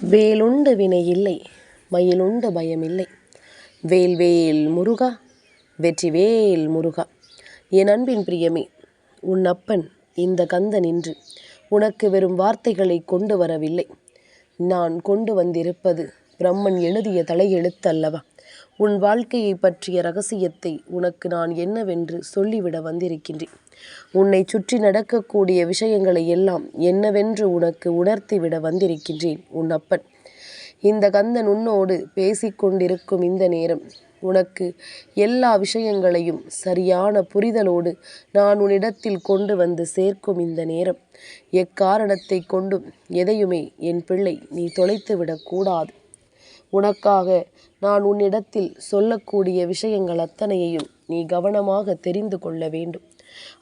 வேலுண்டு வினை இல்லை மயிலுண்டு பயமில்லை வேல் வேல் முருகா வெற்றிவேல் முருகா. என் அன்பின் பிரியமே உன் அப்பன் இந்த கந்தன் இன்று உனக்கு வெறும் வார்த்தைகளை கொண்டு வரவில்லை. நான் கொண்டு வந்திருப்பது பிரம்மன் எழுதிய தலையெழுத்து அல்லவா உன் வாழ்க்கையை பற்றிய ரகசியத்தை உனக்கு நான் என்னவென்று சொல்லிவிட வந்திருக்கின்றேன். உன்னை சுற்றி நடக்கக்கூடிய விஷயங்களை எல்லாம் என்னவென்று உனக்கு உணர்த்திவிட வந்திருக்கின்றேன் உன் அப்பன். இந்த கந்தன் உன்னோடு பேசிக்கொண்டிருக்கும் இந்த நேரம் உனக்கு எல்லா விஷயங்களையும் சரியான புரிதலோடு நான் உன்னிடத்தில் கொண்டு வந்து சேர்க்கும் இந்த நேரம். எக்காரணத்தை கொண்டும் எதையுமே என் பிள்ளை நீ தொலைத்து விடக்கூடாது உனக்காக நான் உன்னிடத்தில் சொல்லக்கூடிய விஷயங்கள் அத்தனையையும் நீ கவனமாக தெரிந்து கொள்ள வேண்டும்.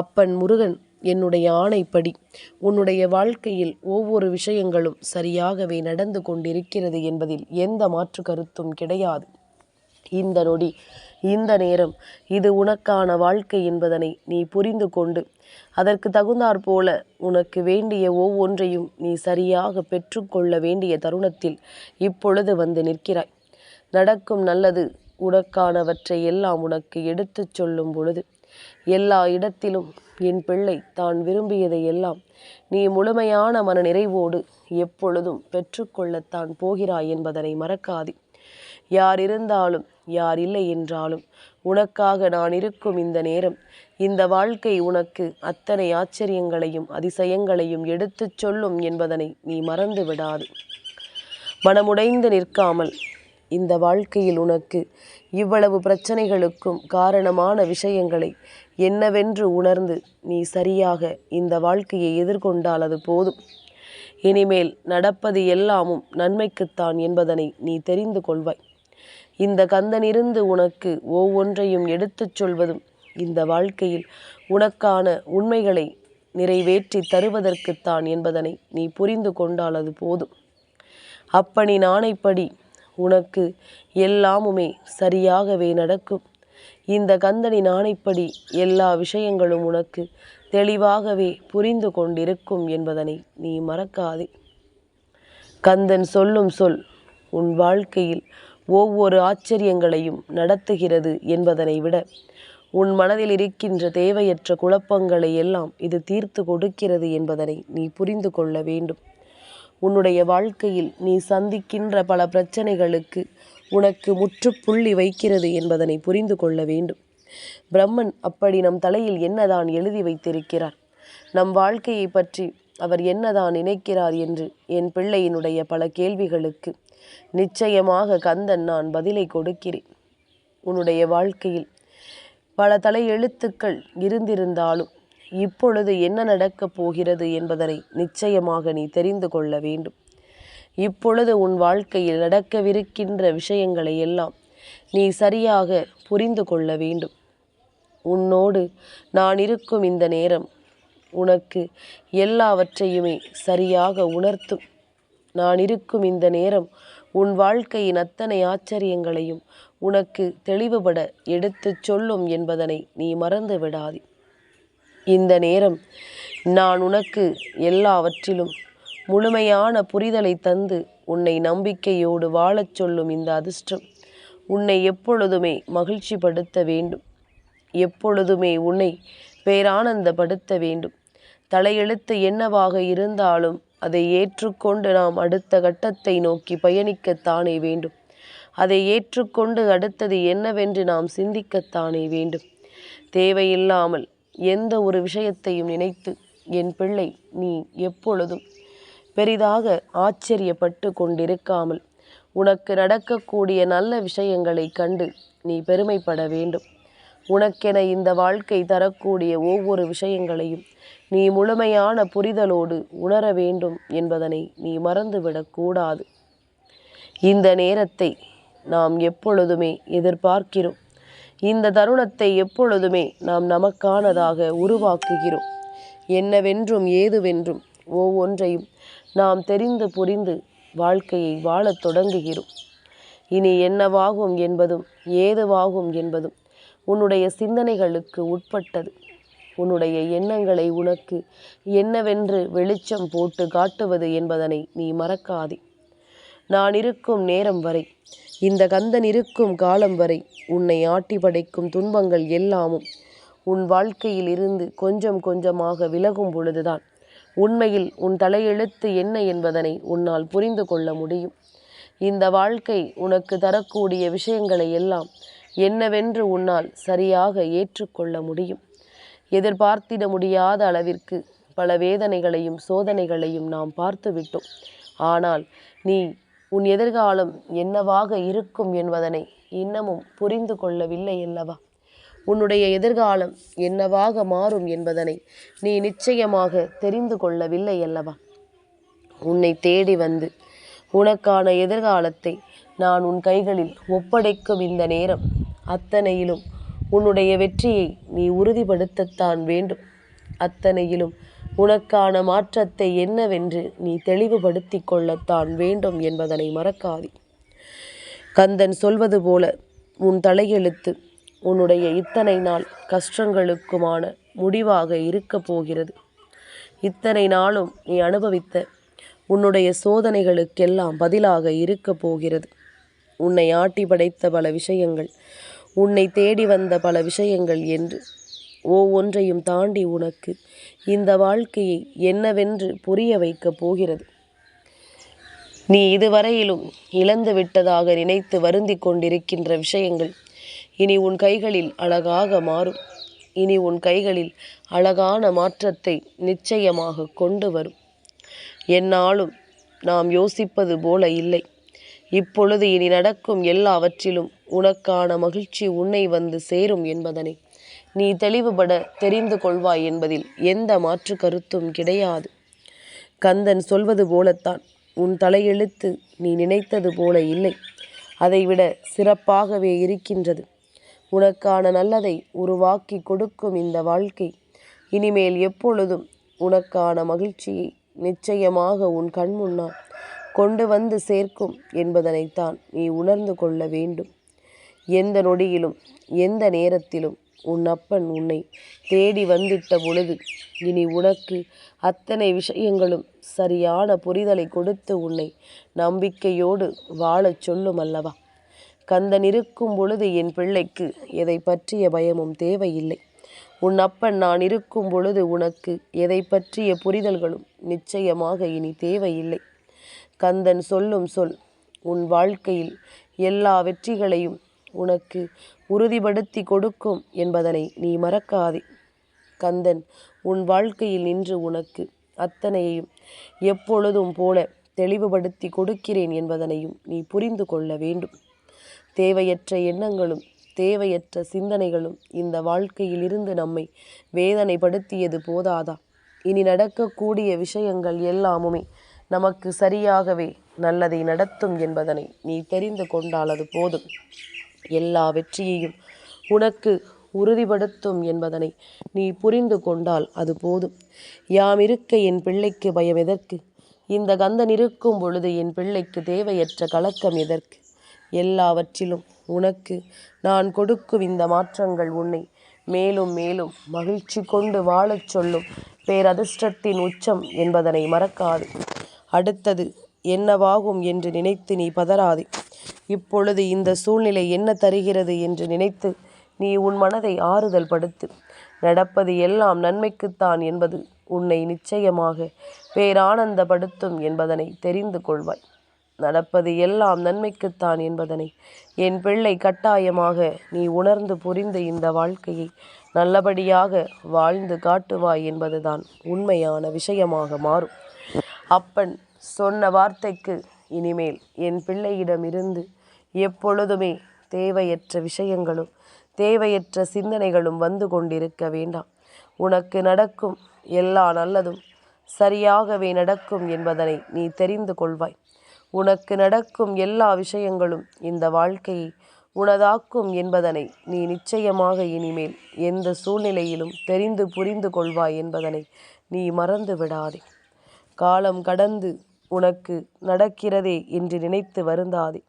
அப்பன் முருகன் என்னுடைய ஆணைப்படி உன்னுடைய வாழ்க்கையில் ஒவ்வொரு விஷயங்களும் சரியாகவே நடந்து கொண்டிருக்கிறது என்பதில் எந்த மாற்று கருத்தும் கிடையாது. இந்த நொடி இந்த நேரம் இது உனக்கான வாழ்க்கை என்பதனை நீ புரிந்து கொண்டு அதற்கு தகுந்தாற் போல உனக்கு வேண்டிய ஒவ்வொன்றையும் நீ சரியாக பெற்றுக்கொள்ள வேண்டிய தருணத்தில் இப்பொழுது வந்து நிற்கிறாய். நடக்கும் நல்லது உனக்கானவற்றை எல்லாம் உனக்கு எடுத்துச் சொல்லும் பொழுது எல்லா இடத்திலும் என் பிள்ளை தான் விரும்பியதை எல்லாம் நீ முழுமையான மன நிறைவோடு எப்பொழுதும் பெற்றுக்கொள்ளத்தான் போகிறாய் என்பதனை மறக்காதே. யார் இருந்தாலும் யார் இல்லை என்றாலும். உனக்காக நான் இருக்கும் இந்த நேரம் இந்த வாழ்க்கை உனக்கு அத்தனை ஆச்சரியங்களையும் அதிசயங்களையும் எடுத்துச் சொல்லும் என்பதனை நீ மறந்து விடாது. மனமுடைந்து நிற்காமல் இந்த வாழ்க்கையில் உனக்கு இவ்வளவு பிரச்சனைகளுக்கும் காரணமான விஷயங்களை என்னவென்று உணர்ந்து நீ சரியாக இந்த வாழ்க்கையை எதிர்கொண்டால் அது போதும். இனிமேல் நடப்பது எல்லாமும் நன்மைக்குத்தான் என்பதனை நீ தெரிந்து கொள்வாய். இந்த கந்தனிருந்து உனக்கு ஒவ்வொன்றையும் எடுத்துச் சொல்வதும் இந்த வாழ்க்கையில் உனக்கான உண்மைகளை நிறைவேற்றி தருவதற்குத்தான் என்பதனை நீ புரிந்து கொண்டால் அது போதும். அப்பணி நாணைப்படி உனக்கு எல்லாமுமே சரியாகவே நடக்கும். இந்த கந்தனி நாணைப்படி எல்லா விஷயங்களும் உனக்கு தெளிவாகவே புரிந்து கொண்டிருக்கும் என்பதனை நீ மறக்காதே. கந்தன் சொல்லும் சொல் உன் வாழ்க்கையில் ஒவ்வொரு ஆச்சரியங்களையும் நடத்துகிறது என்பதனை விட உன் மனதில் இருக்கின்ற தேவையற்ற குழப்பங்களை எல்லாம் இது தீர்த்து கொடுக்கிறது என்பதனை நீ புரிந்து கொள்ள வேண்டும். உன்னுடைய வாழ்க்கையில் நீ சந்திக்கின்ற பல பிரச்சனைகளுக்கு உனக்கு முற்றுப்புள்ளி வைக்கிறது என்பதனை புரிந்து கொள்ள வேண்டும். பிரம்மன் அப்படி நம் தலையில் என்னதான் எழுதி வைத்திருக்கிறார்? நம் வாழ்க்கையை பற்றி அவர் என்னதான் நினைக்கிறார் என்று என் பிள்ளையினுடைய பல கேள்விகளுக்கு நிச்சயமாக கந்தன் நான் பதிலை கொடுக்கிறேன். உன்னுடைய வாழ்க்கையில் பல தலை எழுத்துக்கள் இருந்திருந்தாலும் இப்பொழுது என்ன நடக்கப் போகிறது என்பதனை நிச்சயமாக நீ தெரிந்து கொள்ள வேண்டும். இப்பொழுது உன் வாழ்க்கையில் நடக்கவிருக்கின்ற விஷயங்களை எல்லாம் நீ சரியாக புரிந்து கொள்ள வேண்டும். உன்னோடு நான் இருக்கும் இந்த நேரம் உனக்கு எல்லாவற்றையுமே சரியாக உணர்த்தும். நான் இருக்கும் இந்த நேரம் உன் வாழ்க்கையின் அத்தனை ஆச்சரியங்களையும் உனக்கு தெளிவுபட எடுத்துச் சொல்லும் என்பதனை நீ மறந்து விடாதே. இந்த நேரம் நான் உனக்கு எல்லாவற்றிலும் முழுமையான புரிதலை தந்து உன்னை நம்பிக்கையோடு வாழச் சொல்லும் இந்த அதிர்ஷ்டம் உன்னை எப்பொழுதுமே மகிழ்ச்சிப்படுத்த வேண்டும். எப்பொழுதுமே உன்னை பேரானந்தப்படுத்த வேண்டும். தலையெழுத்து என்னவாக இருந்தாலும் அதை ஏற்றுக்கொண்டு நாம் அடுத்த கட்டத்தை நோக்கி பயணிக்கத்தானே வேண்டும். அதை ஏற்றுக்கொண்டு அடுத்தது என்னவென்று நாம் சிந்திக்கத்தானே வேண்டும். தேவையில்லாமல் எந்த ஒரு விஷயத்தையும் நினைத்து என் பிள்ளை நீ எப்பொழுதும் பெரிதாக ஆச்சரியப்பட்டு கொண்டிருக்காமல் உனக்கு நடக்கக்கூடிய நல்ல விஷயங்களை கண்டு நீ பெருமைப்பட வேண்டும். உனக்கென இந்த வாழ்க்கை தரக்கூடிய ஒவ்வொரு விஷயங்களையும் நீ முழுமையான புரிதலோடு உணர வேண்டும் என்பதனை நீ மறந்துவிடக்கூடாது இந்த நேரத்தை நாம் எப்பொழுதுமே எதிர்பார்க்கிறோம். இந்த தருணத்தை எப்பொழுதுமே நாம் நமக்கானதாக உருவாக்குகிறோம். என்னவென்றும் ஏதுவென்றும் ஒவ்வொன்றையும் நாம் தெரிந்து புரிந்து வாழ்க்கையை வாழத் தொடங்குகிறோம். இனி என்னவாகும் என்பதும் ஏதுவாகும் என்பதும் உன்னுடைய சிந்தனைகளுக்கு உட்பட்டது. உன்னுடைய எண்ணங்களை உனக்கு என்னவென்று வெளிச்சம் போட்டு காட்டுவது என்பதனை நீ மறக்காதே. நான் இருக்கும் நேரம் வரை இந்த கந்தன் இருக்கும் காலம் வரை உன்னை ஆட்டி படைக்கும் துன்பங்கள் எல்லாமும் உன் வாழ்க்கையில் இருந்து கொஞ்சம் கொஞ்சமாக விலகும் பொழுதுதான் உண்மையில் உன் தலையெழுத்து என்ன என்பதனை உன்னால் புரிந்து கொள்ள முடியும். இந்த வாழ்க்கை உனக்கு தரக்கூடிய விஷயங்களை எல்லாம் என்னவென்று உன்னால் சரியாக ஏற்றுக்கொள்ள முடியும். எதிர்பார்த்திட முடியாத அளவிற்கு பல வேதனைகளையும் சோதனைகளையும் நாம் பார்த்து விட்டோம் ஆனால் நீ உன் எதிர்காலம் என்னவாக இருக்கும் என்பதனை இன்னமும் புரிந்து கொள்ளவில்லை அல்லவா? உன்னுடைய எதிர்காலம் என்னவாக மாறும் என்பதனை நீ நிச்சயமாக தெரிந்து கொள்ளவில்லை அல்லவா? உன்னை தேடி வந்து உனக்கான எதிர்காலத்தை நான் உன் கைகளில் ஒப்படைக்கும் இந்த நேரம் அத்தனையிலும் உன்னுடைய வெற்றியை நீ உறுதிப்படுத்தத்தான் வேண்டும். அத்தனையிலும் உனக்கான மாற்றத்தை என்னவென்று நீ தெளிவுபடுத்தி கொள்ளத்தான் வேண்டும் என்பதனை மறக்காதே. கந்தன் சொல்வது போல உன் தலையெழுத்து உன்னுடைய இத்தனை நாள் கஷ்டங்களுக்குமான முடிவாக இருக்கப் போகிறது. இத்தனை நாளும் நீ அனுபவித்த உன்னுடைய சோதனைகளுக்கெல்லாம் பதிலாக இருக்கப் போகிறது. உன்னை ஆட்டி படைத்த பல விஷயங்கள் உன்னை தேடி வந்த பல விஷயங்கள் என்று ஒவ்வொன்றையும் தாண்டி உனக்கு இந்த வாழ்க்கையை என்னவென்று புரிய வைக்கப் போகிறது. நீ இதுவரையிலும் இழந்து விட்டதாக நினைத்து வருந்தி கொண்டிருக்கின்ற விஷயங்கள் இனி உன் கைகளில் அழகாக மாறும். இனி உன் கைகளில் அழகான மாற்றத்தை நிச்சயமாக கொண்டு வரும். என்னாலும் நாம் யோசிப்பது போல இல்லை. இப்பொழுது இனி நடக்கும் எல்லாவற்றிலும் உனக்கான மகிழ்ச்சி உன்னை வந்து சேரும் என்பதனை நீ தெளிவுபட தெரிந்து கொள்வாய் என்பதில் எந்த மாற்று கருத்தும் கிடையாது. கந்தன் சொல்வது போலத்தான். உன் தலையெழுத்து நீ நினைத்தது போல இல்லை. அதைவிட சிறப்பாகவே இருக்கின்றது. உனக்கான நல்லதை உருவாக்கி கொடுக்கும் இந்த வாழ்க்கை. இனிமேல் எப்பொழுதும் உனக்கான மகிழ்ச்சியை நிச்சயமாக உன் கண் முன்னால் கொண்டு வந்து சேர்க்கும் என்பதனைத்தான் நீ உணர்ந்து கொள்ள வேண்டும். எந்த நொடியிலும் எந்த நேரத்திலும் உன் அப்பன் உன்னை தேடி வந்திட்ட பொழுது இனி உனக்கு அத்தனை விஷயங்களும் சரியான புரிதலை கொடுத்து உன்னை நம்பிக்கையோடு வாழச் சொல்லும் அல்லவா? கந்தன் இருக்கும் பொழுது என் பிள்ளைக்கு எதை பற்றிய பயமும் தேவையில்லை. உன் அப்பன் நான் இருக்கும் பொழுது உனக்கு எதை பற்றிய புரிதல்களும் நிச்சயமாக இனி தேவையில்லை. கந்தன் சொல்லும் சொல் உன் வாழ்க்கையில் எல்லா வெற்றிகளையும் உனக்கு உறுதிப்படுத்தி கொடுக்கும் என்பதனை நீ மறக்காதே. கந்தன் உன் வாழ்க்கையில் நின்று உனக்கு அத்தனையையும் எப்பொழுதும் போல தெளிவுபடுத்தி கொடுக்கிறேன் என்பதனையும் நீ புரிந்து கொள்ள வேண்டும். தேவையற்ற எண்ணங்களும் தேவையற்ற சிந்தனைகளும் இந்த வாழ்க்கையில் இருந்து நம்மை வேதனைப்படுத்தியது போதாதா? இனி நடக்கக்கூடிய விஷயங்கள் எல்லாமுமே நமக்கு சரியாகவே நல்லதை நடத்தும் என்பதனை நீ தெரிந்து கொண்டால் அது போதும். எல்லா வெற்றியையும் உனக்கு உறுதிப்படுத்தும் என்பதனை நீ புரிந்து கொண்டால் அது போதும். யாம் இருக்க என் பிள்ளைக்கு பயம் எதற்கு? இந்த கந்தன் இருக்கும் பொழுது என் பிள்ளைக்கு தேவையற்ற கலக்கம் எதற்கு? எல்லாவற்றிலும் உனக்கு நான் கொடுக்கும் இந்த மாற்றங்கள் உன்னை மேலும் மேலும் மகிழ்ச்சி கொண்டு வாழச் சொல்லும் பேரதிர்ஷ்டத்தின் உச்சம் என்பதனை மறக்காது. அடுத்தது என்னவாகும் என்று நினைத்து நீ பதறாதே. இப்பொழுது இந்த சூழ்நிலை என்ன தருகிறது என்று நினைத்து நீ உன் மனதை ஆறுதல் படுத்து. நடப்பது எல்லாம் நன்மைக்குத்தான் என்பது உன்னை நிச்சயமாக பேரானந்தப்படுத்தும் என்பதனை தெரிந்து கொள்வாய். நடப்பது எல்லாம் நன்மைக்குத்தான் என்பதனை என் பிள்ளை கட்டாயமாக நீ உணர்ந்து புரிந்து இந்த வாழ்க்கையை நல்லபடியாக வாழ்ந்து காட்டுவாய் என்பதுதான் உண்மையான விஷயமாக மாறும். அப்பன் சொன்ன வார்த்தைக்கு இனிமேல் என் பிள்ளையிடமிருந்து எப்பொழுதுமே தேவையற்ற விஷயங்களும் தேவையற்ற சிந்தனைகளும் வந்து கொண்டிருக்க வேண்டாம். உனக்கு நடக்கும் எல்லா நல்லதும் சரியாகவே நடக்கும் என்பதனை நீ தெரிந்து கொள்வாய். உனக்கு நடக்கும் எல்லா விஷயங்களும் இந்த வாழ்க்கையை உனதாக்கும் என்பதனை நீ நிச்சயமாக இனிமேல் எந்த சூழ்நிலையிலும் தெரிந்து புரிந்து கொள்வாய் என்பதனை நீ மறந்து விடாதே காலம் கடந்து உனக்கு நடக்கிறதே என்று நினைத்து வருந்தாதே.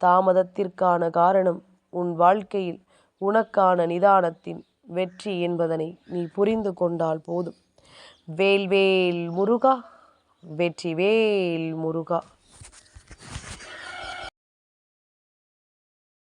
தாமதத்திற்கான காரணம் உன் வாழ்க்கையில் உனக்கான நிதானத்தின் வெற்றி என்பதனை நீ புரிந்து கொண்டால் போதும். வேல்வேல் முருகா வெற்றி வேல் முருகா.